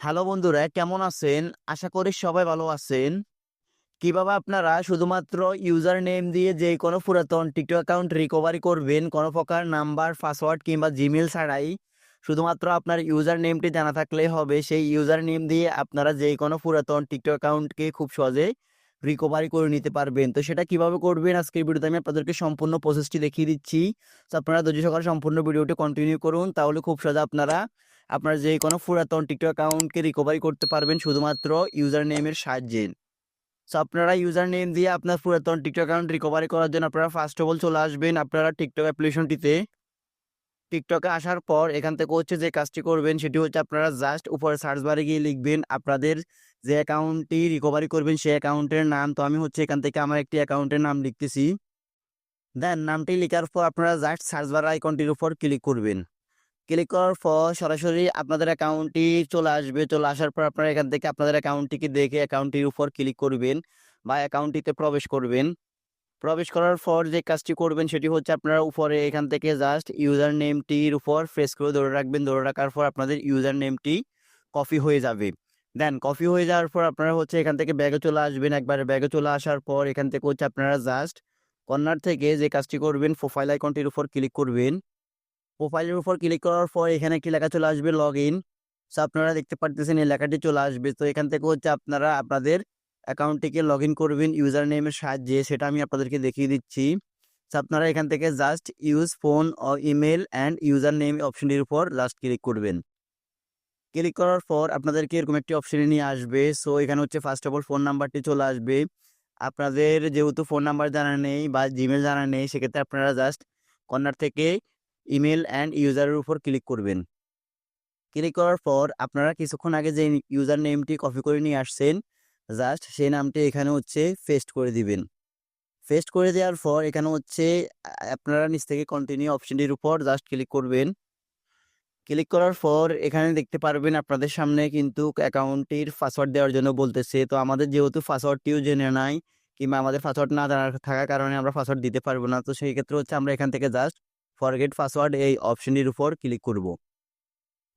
Hello বন্ধুরা, কেমন আছেন? আশা করি সবাই ভালো আছেন। কীভাবে আপনারা শুধুমাত্র ইউজার নেম দিয়ে যে কোনো পুরাতন টিকটক অ্যাকাউন্ট রিকভারি করবেন, কোনো প্রকার নাম্বার, পাসওয়ার্ড কিংবা জিমেল ছাড়াই, শুধুমাত্র আপনার ইউজার নেমটি জানা থাকলেই হবে। সেই ইউজার নেম দিয়ে আপনারা যে কোনো পুরাতন টিকটক অ্যাকাউন্টকে খুব সহজে রিকভারি করে নিতে পারবেন। তো সেটা কীভাবে করবেন? আজকের ভিডিওতে আমি আপনাদেরকে সম্পূর্ণ প্রসেসটি দেখিয়ে দিচ্ছি। তো আপনারা ধৈর্য সহকারে সম্পূর্ণ ভিডিওটি কন্টিনিউ করুন, তাহলে খুব সহজে আপনারা আপনার যে কোনো পুরাতন টিকটক অ্যাকাউন্টকে রিকভারি করতে পারবেন শুধুমাত্র ইউজার নেমের সাহায্যে। সো আপনারা ইউজার নেম দিয়ে আপনার পুরাতন টিকটক অ্যাকাউন্ট রিকভারি করার জন্য আপনারা ফার্স্ট অফ অল চলে আসবেন আপনারা টিকটক অ্যাপ্লিকেশনটিতে টিকটকে আসার পর এখান থেকে হচ্ছে যে কাজটি করবেন সেটি হচ্ছে আপনারা জাস্ট উপরে সার্চ বারে গিয়ে লিখবেন আপনাদের যে অ্যাকাউন্টটি রিকভারি করবেন সেই অ্যাকাউন্টের নাম। তো আমি হচ্ছে এখান থেকে আমার একটি অ্যাকাউন্টের নাম লিখতেছি। দেন নামটি লেখার পর আপনারা জাস্ট সার্চ বার আইকনটির উপর ক্লিক করবেন। ক্লিক করার পর সরাসরি আপনাদের অ্যাকাউন্টটি চলে আসবে। চলে আসার পর আপনারা এখান থেকে আপনাদের অ্যাকাউন্টটিকে দেখে অ্যাকাউন্টটির উপর ক্লিক করবেন বা অ্যাকাউন্টটিতে প্রবেশ করবেন। প্রবেশ করার পর যে কাজটি করবেন সেটি হচ্ছে আপনারা উপরে এখান থেকে জাস্ট ইউজার নেমটির উপর ফ্রেস করে ধরে রাখবেন। ধরে রাখার পর আপনাদের ইউজার নেমটি কপি হয়ে যাবে। দেন কপি হয়ে যাওয়ার পর আপনারা হচ্ছে এখান থেকে ব্যাগে চলে আসবেন। একবার ব্যাগে চলে আসার পর এখান থেকে হচ্ছে আপনারা জাস্ট কর্নার থেকে যে কাজটি করবেন প্রোফাইল আইকনটির উপর ক্লিক করবেন। প্রোফাইলের উপর ক্লিক করার পর এখানে একটি লেখা চলে আসবে? লগ ইন সো আপনারা দেখতে পারতেছেন এই লেখাটি চলে আসবে। তো এখান থেকে হচ্ছে আপনারা আপনাদের অ্যাকাউন্টটিকে লগ ইন করবেন ইউজার নেমের সাহায্যে, সেটা আমি আপনাদেরকে দেখিয়ে দিচ্ছি। সো আপনারা এখান থেকে জাস্ট ইউজ ফোন ও ইমেল অ্যান্ড ইউজার নেম অপশনটির উপর লাস্ট ক্লিক করবেন। ক্লিক করার পর আপনাদেরকে এরকম একটি অপশনে নিয়ে আসবে। সো এখানে হচ্ছে ফার্স্ট অফ অল ফোন নাম্বারটি চলে আসবে। আপনাদের যেহেতু ফোন নাম্বার জানা নেই বা জিমেল জানা নেই, সেক্ষেত্রে আপনারা জাস্ট কর্নার থেকে ইমেল অ্যান্ড ইউজারের উপর ক্লিক করবেন। ক্লিক করার পর আপনারা কিছুক্ষণ আগে যে ইউজার নেমটি কপি করে নিয়ে আসছেন, জাস্ট সেই নামটি এখানে হচ্ছে পেস্ট করে দিবেন। পেস্ট করে দেওয়ার পর এখানে হচ্ছে আপনারা নিচ থেকে কন্টিনিউ অপশনটির উপর জাস্ট ক্লিক করবেন। ক্লিক করার পর এখানে দেখতে পারবেন আপনাদের সামনে কিন্তু অ্যাকাউন্টটির পাসওয়ার্ড দেওয়ার জন্য বলতেছে। তো আমাদের যেহেতু পাসওয়ার্ডটিও জেনে নাই কিংবা আমাদের পাসওয়ার্ড না থাকার কারণে আমরা পাসওয়ার্ড দিতে পারব না, তো সেই ক্ষেত্রে হচ্ছে আমরা এখান থেকে জাস্ট ফরগেট পাসওয়ার্ড এই অপশনটির উপর ক্লিক করব।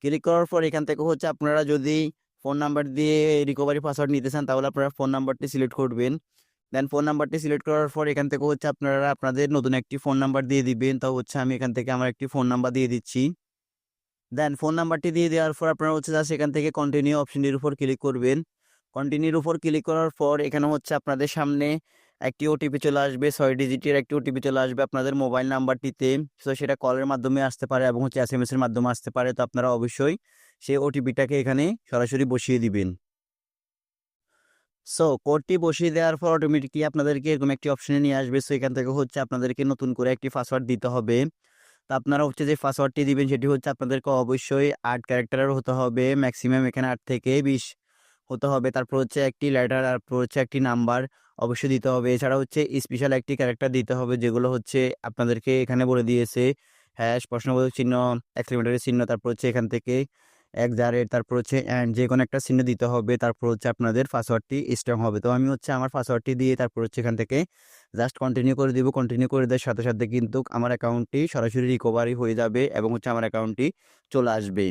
ক্লিক করার পর এখান থেকে হচ্ছে আপনারা যদি ফোন নাম্বার দিয়ে রিকভারি পাসওয়ার্ড নিতে চান, তাহলে আপনারা ফোন নাম্বারটি সিলেক্ট করবেন। দেন ফোন নাম্বারটি সিলেক্ট করার পর এখান থেকে হচ্ছে আপনারা আপনাদের নতুন একটি ফোন নাম্বার দিয়ে দিবেন। তো হচ্ছে আমি এখান থেকে আমার একটি ফোন নাম্বার দিয়ে দিচ্ছি। দেন ফোন নাম্বারটি দিয়ে দেওয়ার পর আপনারা হচ্ছে যা সেখান থেকে কন্টিনিউ অপশনটির উপর ক্লিক করবেন। কন্টিনিউর উপর ক্লিক করার পর এখানে হচ্ছে আপনাদের সামনে একটি ওটিপি চলে আসবে, ছয় ডিজিটের একটি ওটিপি চলে আসবে আপনাদের মোবাইল নাম্বারটিতে। সো সেটা কলের মাধ্যমে আসতে পারে এবং হচ্ছে এস এম এস এর মাধ্যমে আসতে পারে। তো আপনারা অবশ্যই সেই ওটিপিটাকে এখানে সরাসরি বসিয়ে দিবেন। সো কোডটি বসিয়ে দেওয়ার পর অটোমেটিকলি আপনাদেরকে এরকম একটি অপশনে নিয়ে আসবে। সো এখান থেকে হচ্ছে আপনাদেরকে নতুন করে একটি পাসওয়ার্ড দিতে হবে। তো আপনারা হচ্ছে যে পাসওয়ার্ডটি দিবেন, সেটি হচ্ছে আপনাদেরকে অবশ্যই আট ক্যারেক্টারের হতে হবে। ম্যাক্সিমাম এখানে আট থেকে বিশ হতে হবে। তারপর হচ্ছে একটি লেটার তারপর হচ্ছে একটি নাম্বার অবশ্যই দিতে হবে। এছাড়া হচ্ছে স্পেশাল একটি ক্যারেক্টার দিতে হবে যেগুলো হচ্ছে আপনাদেরকে এখানে বলে দিয়েছে। হ্যাশ প্রশ্নবোধক চিহ্ন এক্সিলিমেটারি চিহ্ন, তারপর হচ্ছে এখান থেকে এক জারের তারপর হচ্ছে অ্যান্ড যে কোনো একটা চিহ্ন দিতে হবে। তারপর হচ্ছে আপনাদের পাসওয়ার্ডটি স্ট্রং হবে। তো আমি হচ্ছে আমার পাসওয়ার্ডটি দিয়ে তারপর হচ্ছে এখান থেকে জাস্ট কন্টিনিউ করে দিব। কন্টিনিউ করে দেওয়ার সাথে সাথে কিন্তু আমার অ্যাকাউন্টটি সরাসরি রিকভারি হয়ে যাবে এবং হচ্ছে আমার অ্যাকাউন্টটি চলে আসবে।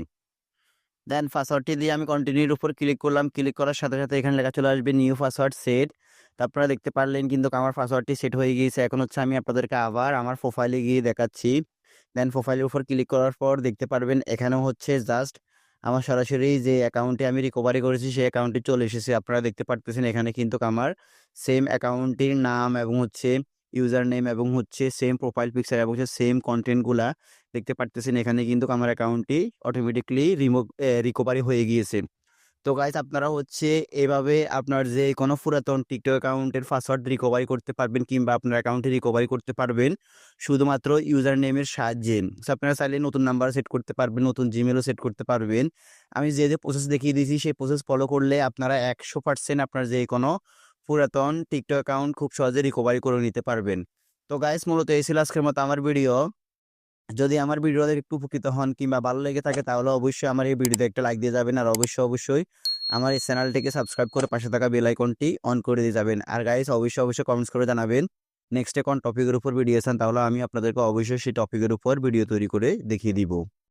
দেন পাসওয়ার্ডটি দিয়ে আমি কন্টিনিউর উপর ক্লিক করলাম। ক্লিক করার সাথে সাথে এখানে লেখা চলে আসবে নিউ পাসওয়ার্ড সেট তো আপনারা দেখতে পারলেন কিন্তু আমার পাসওয়ার্ডটি সেট হয়ে গিয়েছে। এখন হচ্ছে আমি আপনাদেরকে আবার আমার প্রোফাইলে গিয়ে দেখাচ্ছি। দেন প্রোফাইলের উপর ক্লিক করার পর দেখতে পারবেন এখানেও হচ্ছে জাস্ট আমার সরাসরি যে অ্যাকাউন্টে আমি রিকভারি করেছি, সেই অ্যাকাউন্টটি চলে এসেছে। আপনারা দেখতে পারতেছেন এখানে কিন্তু আমার সেম অ্যাকাউন্টটির নাম এবং হচ্ছে ইউজার নেম এবং হচ্ছে সেম প্রোফাইল পিকচার এবং হচ্ছে সেম কন্টেন্টগুলা দেখতে পারতেছেন, এখানে কিন্তু আমার অ্যাকাউন্টটি অটোমেটিকলি রিমুভ রিকভারি হয়ে গিয়েছে। তো গাইজ আপনারা হচ্ছে এভাবে আপনার যে কোনো পুরাতন টিকটক অ্যাকাউন্টের পাসওয়ার্ড রিকভারি করতে পারবেন কিংবা আপনার অ্যাকাউন্টে রিকভারি করতে পারবেন শুধুমাত্র ইউজার নেমের সাহায্যে। সো আপনারা চাইলে নতুন নাম্বার সেট করতে পারবেন, নতুন জিমেলও সেট করতে পারবেন। আমি যে যে প্রসেস দেখিয়ে দিয়েছি, সেই প্রসেস ফলো করলে আপনারা একশো পার্সেন্ট আপনার যে কোনো পুরাতন টিকটক অ্যাকাউন্ট খুব সহজে রিকভারি করে নিতে পারবেন। তো গাইজ মূলত এই ছিল আজকের মতো আমার ভিডিও যদি আমার ভিডিওতে একটু উপকৃত হন কিংবা ভালো লেগে থাকে, তাহলে অবশ্যই আমার এই ভিডিওতে একটা লাইক দিয়ে যাবেন। আর অবশ্যই অবশ্যই আমার এই চ্যানেলটিকে সাবস্ক্রাইব করে পাশে থাকা বেল আইকনটি অন করে দিয়ে যাবেন। আর গাইস অবশ্যই অবশ্যই কমেন্টস করে জানাবেন নেক্সটে কোন টপিকের উপর ভিডিও আসেন তাহলে আমি আপনাদেরকে অবশ্যই সেই টপিকের উপর ভিডিও তৈরি করে দেখিয়ে দিব।